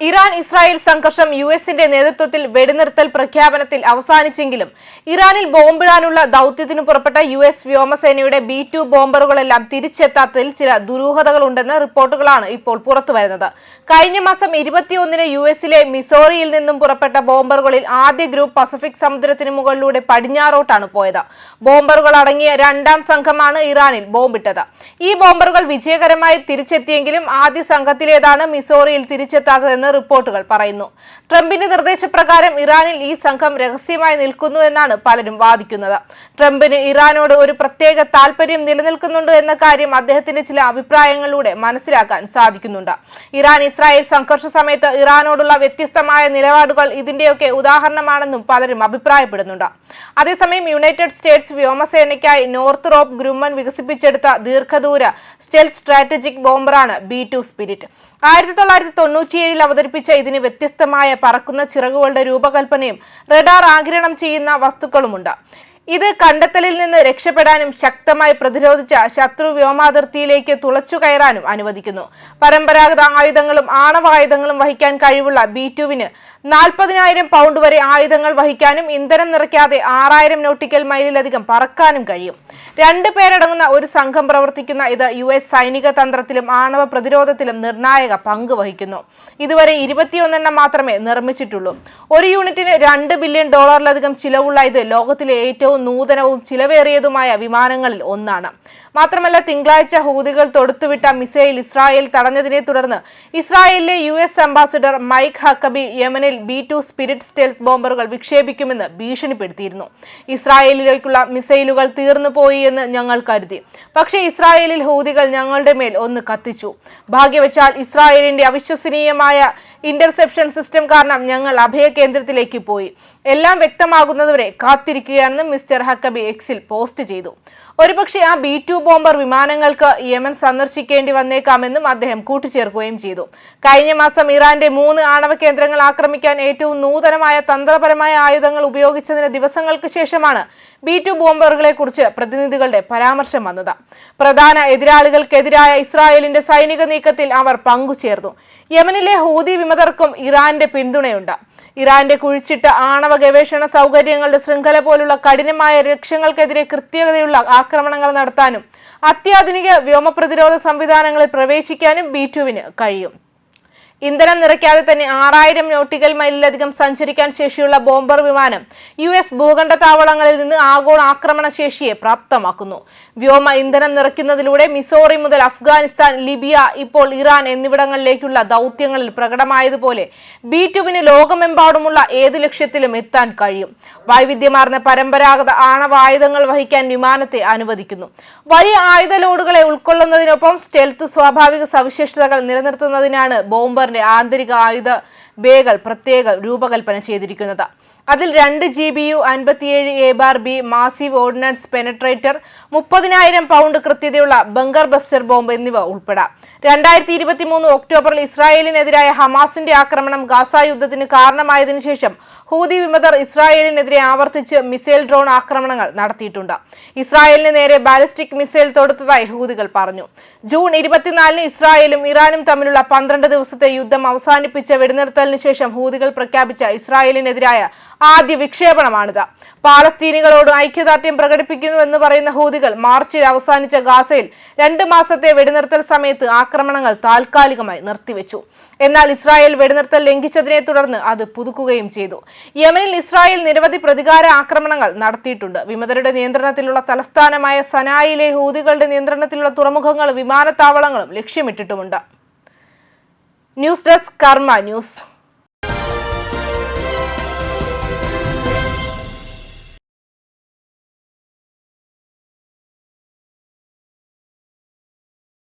Iran Israel സംഘർഷം U എസിന്റെ നേതൃത്വത്തിൽ വെടിനിർത്തൽ പ്രഖ്യാപനത്തിൽ അവസാനിച്ചെങ്കിലും ഇറാനിൽ ബോംബിടാനുള്ള ദൌത്യത്തിനു പുറപ്പെട്ട യു എസ് വ്യോമസേനയുടെ ബി ടു ബോംബറുകളെല്ലാം തിരിച്ചെത്താത്തതിൽ ചില ദുരൂഹതകളുണ്ടെന്ന റിപ്പോർട്ടുകളാണ് ഇപ്പോൾ പുറത്തുവരുന്നത്. കഴിഞ്ഞ മാസം ഇരുപത്തിയൊന്നിന് യു എസിലെ മിസോറിയിൽ നിന്നും പുറപ്പെട്ട ബോംബറുകളിൽ ആദ്യ ഗ്രൂപ്പ് പസഫിക് സമുദ്രത്തിന് മുകളിലൂടെ പടിഞ്ഞാറോട്ടാണ് പോയത്. ബോംബറുകൾ അടങ്ങിയ രണ്ടാം സംഘമാണ് ഇറാനിൽ ബോംബിട്ടത്. ഈ ബോംബറുകൾ വിജയകരമായി തിരിച്ചെത്തിയെങ്കിലും ആദ്യ സംഘത്തിലേതാണ് മിസോറിയിൽ തിരിച്ചെത്താത്തതെന്ന് റിപ്പോർട്ടുകൾ പറയുന്നു. ട്രംപിന്റെ നിർദ്ദേശപ്രകാരം ഇറാനിൽ ഈ സംഘം രഹസ്യമായി നിൽക്കുന്നു എന്നാണ് പലരും വാദിക്കുന്നത്. ട്രംപിന് ഇറാനോട് ഒരു പ്രത്യേക താല്പര്യം നിലനിൽക്കുന്നുണ്ട് എന്ന കാര്യം അദ്ദേഹത്തിന്റെ ചില അഭിപ്രായങ്ങളിലൂടെ മനസ്സിലാക്കാൻ സാധിക്കുന്നുണ്ട്. ഇറാൻ ഇസ്രായേൽ സംഘർഷ സമയത്ത് ഇറാനോടുള്ള വ്യത്യസ്തമായ നിലപാടുകൾ ഇതിന്റെയൊക്കെ ഉദാഹരണമാണെന്നും പലരും അഭിപ്രായപ്പെടുന്നുണ്ട്. അതേസമയം യുണൈറ്റഡ് സ്റ്റേറ്റ്സ് വ്യോമസേനയ്ക്കായി നോർത്ത് റോപ്പ് ഗ്രൂമൻ വികസിപ്പിച്ചെടുത്ത ദീർഘദൂര സ്റ്റെൽ സ്ട്രാറ്റജിക് ബോംബറാണ് ബി ടു സ്പിരിറ്റ്. ആയിരത്തി തൊള്ളായിരത്തി തൊണ്ണൂറ്റിയേഴിൽ അവതരിപ്പിച്ച ഇതിന് വ്യത്യസ്തമായ പറക്കുന്ന ചിറകുകളുടെ രൂപകൽപ്പനയും റഡാർ ആഗിരണം ചെയ്യുന്ന വസ്തുക്കളുമുണ്ട്. ഇത് കണ്ടെത്തലിൽ നിന്ന് രക്ഷപ്പെടാനും ശക്തമായി പ്രതിരോധിച്ച ശത്രു വ്യോമാതിർത്തിയിലേക്ക് തുളച്ചു കയറാനും അനുവദിക്കുന്നു. പരമ്പരാഗത ആയുധങ്ങളും ആണവായുധങ്ങളും വഹിക്കാൻ കഴിവുള്ള ബി ടുവിന് നാൽപ്പതിനായിരം പൗണ്ട് വരെ ആയുധങ്ങൾ വഹിക്കാനും ഇന്ധനം നിറയ്ക്കാതെ ആറായിരം നോട്ടിക്കൽ മൈലിലധികം പറക്കാനും കഴിയും. രണ്ടു പേരടങ്ങുന്ന ഒരു സംഘം പ്രവർത്തിക്കുന്ന ഇത് യു എസ് സൈനിക തന്ത്രത്തിലും ആണവ പ്രതിരോധത്തിലും നിർണായക പങ്ക് വഹിക്കുന്നു. ഇതുവരെ ഇരുപത്തിയൊന്നെണ്ണം മാത്രമേ നിർമ്മിച്ചിട്ടുള്ളൂ. ഒരു യൂണിറ്റിന് രണ്ട് ബില്യൺ ഡോളറിലധികം ചിലവുള്ള ഇത് ലോകത്തിലെ ഏറ്റവും നൂതനവും ചിലവേറിയതുമായ വിമാനങ്ങളിൽ ഒന്നാണ്. മാത്രമല്ല തിങ്കളാഴ്ച ഹൂതികൾ തൊടുത്തുവിട്ട മിസൈൽ ഇസ്രായേൽ തടഞ്ഞതിനെ തുടർന്ന് ഇസ്രായേലിലെ U S ambassador Mike Huckabee യമനിൽ ബി ടു സ്പിരിറ്റ് സ്റ്റെൽസ് ബോംബറുകൾ വിക്ഷേപിക്കുമെന്ന് ഭീഷണിപ്പെടുത്തിയിരുന്നു. ഇസ്രായേലിലേക്കുള്ള മിസൈലുകൾ തീർന്നു പോയി എന്ന് ഞങ്ങൾ കരുതി. പക്ഷേ ഇസ്രായേലിൽ ഹൂതികൾ ഞങ്ങളുടെ മേൽ ഒന്ന് കത്തിച്ചു. ഭാഗ്യവച്ചാൽ ഇസ്രായേലിന്റെ അവിശ്വസനീയമായ ഇന്റർസെപ്ഷൻ സിസ്റ്റം കാരണം ഞങ്ങൾ അഭയ കേന്ദ്രത്തിലേക്ക് പോയി. എല്ലാം വ്യക്തമാകുന്നതുവരെ കാത്തിരിക്കുകയാണെന്ന് മിസ്റ്റർ ഹക്കബി എക്സിൽ പോസ്റ്റ് ചെയ്തു. ഒരുപക്ഷെ ആ ബി ടു ബോംബർ വിമാനങ്ങൾക്ക് യമൻ സന്ദർശിക്കേണ്ടി വന്നേക്കാമെന്നും അദ്ദേഹം കൂട്ടിച്ചേർക്കുകയും ചെയ്തു. കഴിഞ്ഞ മാസം ഇറാന്റെ മൂന്ന് ആണവ കേന്ദ്രങ്ങൾ ആക്രമിക്കാൻ ഏറ്റവും നൂതനമായ തന്ത്രപരമായ ആയുധങ്ങൾ ഉപയോഗിച്ചതിന് ദിവസങ്ങൾക്ക് ശേഷമാണ് ബി ടു ബോംബറുകളെ കുറിച്ച് പ്രതിനിധികളുടെ പരാമർശം വന്നത്. പ്രധാന എതിരാളികൾക്കെതിരായ ഇസ്രായേലിന്റെ സൈനിക നീക്കത്തിൽ അവർ പങ്കുചേർന്നു. യമനിലെ ഹൂതി വിമതർക്കും ഇറാന്റെ പിന്തുണയുണ്ട്. ഇറാന്റെ കുഴിച്ചിട്ട ആണവ ഗവേഷണ സൗകര്യങ്ങളുടെ ശൃംഖല പോലുള്ള കഠിനമായ ലക്ഷ്യങ്ങൾക്കെതിരെ കൃത്യതയുള്ള ആക്രമണങ്ങൾ നടത്താനും അത്യാധുനിക വ്യോമപ്രതിരോധ സംവിധാനങ്ങളിൽ പ്രവേശിക്കാനും ബി ടുവിന് കഴിയും. ഇന്ധനം നിറയ്ക്കാതെ തന്നെ ആറായിരം നോട്ടിക്കൽ മൈലിലധികം സഞ്ചരിക്കാൻ ശേഷിയുള്ള ബോംബർ വിമാനം യു എസ് ഭൂഖണ്ഡ താവളങ്ങളിൽ നിന്ന് ആഗോള ആക്രമണ ശേഷിയെ പ്രാപ്തമാക്കുന്നു. വ്യോമ ഇന്ധനം നിറയ്ക്കുന്നതിലൂടെ മിസോറി മുതൽ അഫ്ഗാനിസ്ഥാൻ ലിബിയ ഇപ്പോൾ ഇറാൻ എന്നിവിടങ്ങളിലേക്കുള്ള ദൗത്യങ്ങളിൽ പ്രകടമായതുപോലെ ബി ടുവിന് ലോകമെമ്പാടുമുള്ള ഏത് ലക്ഷ്യത്തിലും എത്താൻ കഴിയും. വൈവിധ്യമാർന്ന പരമ്പരാഗത ആണവായുധങ്ങൾ വഹിക്കാൻ വിമാനത്തെ അനുവദിക്കുന്നു. വലിയ ആയുധ ലോഡുകളെ ഉൾക്കൊള്ളുന്നതിനൊപ്പം സ്റ്റെൽത്ത് സ്വാഭാവിക സവിശേഷതകൾ നിലനിർത്തുന്നതിനാണ് ബോംബറിന്റെ ആന്തരിക ആയുധ ബേകൾ പ്രത്യേക രൂപകൽപ്പന ചെയ്തിരിക്കുന്നത്. അതിൽ രണ്ട് ജി ബി യു അൻപത്തിയേഴ് A bar B massive ordnance penetrator മുപ്പതിനായിരം പൗണ്ട് കൃത്യതയുള്ള ബങ്കർ ബസ്റ്റർ ബോംബ് എന്നിവ ഉൾപ്പെടാം. രണ്ടായിരത്തി ഇരുപത്തി മൂന്ന് ഒക്ടോബറിൽ ഇസ്രായേലിനെതിരായ ഹമാസിന്റെ ആക്രമണം ഗാസ യുദ്ധത്തിന് കാരണമായതിനു ശേഷം ഹൂതി വിമതർ ഇസ്രായേലിനെതിരെ ആവർത്തിച്ച് മിസൈൽ ഡ്രോൺ ആക്രമണങ്ങൾ നടത്തിയിട്ടുണ്ട്. ഇസ്രായേലിന് നേരെ ബാലിസ്റ്റിക് മിസൈൽ തൊടുത്തതായി ഹൂതികൾ പറഞ്ഞു. ജൂൺ ഇരുപത്തിനാലിന് ഇസ്രായേലും ഇറാനും തമ്മിലുള്ള പന്ത്രണ്ട് ദിവസത്തെ യുദ്ധം അവസാനിപ്പിച്ച വെടിനിർത്തലിന് ശേഷം ഹൂതികൾ പ്രഖ്യാപിച്ച ഇസ്രായേലിനെതിരായ ആദ്യ വിക്ഷേപണമാണിത്. പാലസ്തീനികളോട് ഐക്യദാർഢ്യം പ്രകടിപ്പിക്കുന്നുവെന്ന് പറയുന്ന ഹൂതികൾ മാർച്ചിൽ അവസാനിച്ച ഗാസയിൽ രണ്ട് മാസത്തെ വെടിനിർത്തൽ സമയത്ത് ആക്രമണങ്ങൾ താൽക്കാലികമായി നിർത്തിവെച്ചു. എന്നാൽ ഇസ്രായേൽ വെടിനിർത്തൽ ലംഘിച്ചതിനെ തുടർന്ന് അത് പുതുക്കുകയും ചെയ്തു. യമനിൽ ഇസ്രായേൽ നിരവധി പ്രതികാര ആക്രമണങ്ങൾ നടത്തിയിട്ടുണ്ട്. വിമതരുടെ നിയന്ത്രണത്തിലുള്ള തലസ്ഥാനമായ സനായിലെ ഹൂതികളുടെ നിയന്ത്രണത്തിലുള്ള തുറമുഖങ്ങളും വിമാനത്താവളങ്ങളും ലക്ഷ്യമിട്ടിട്ടുമുണ്ട്. News desk Karma news.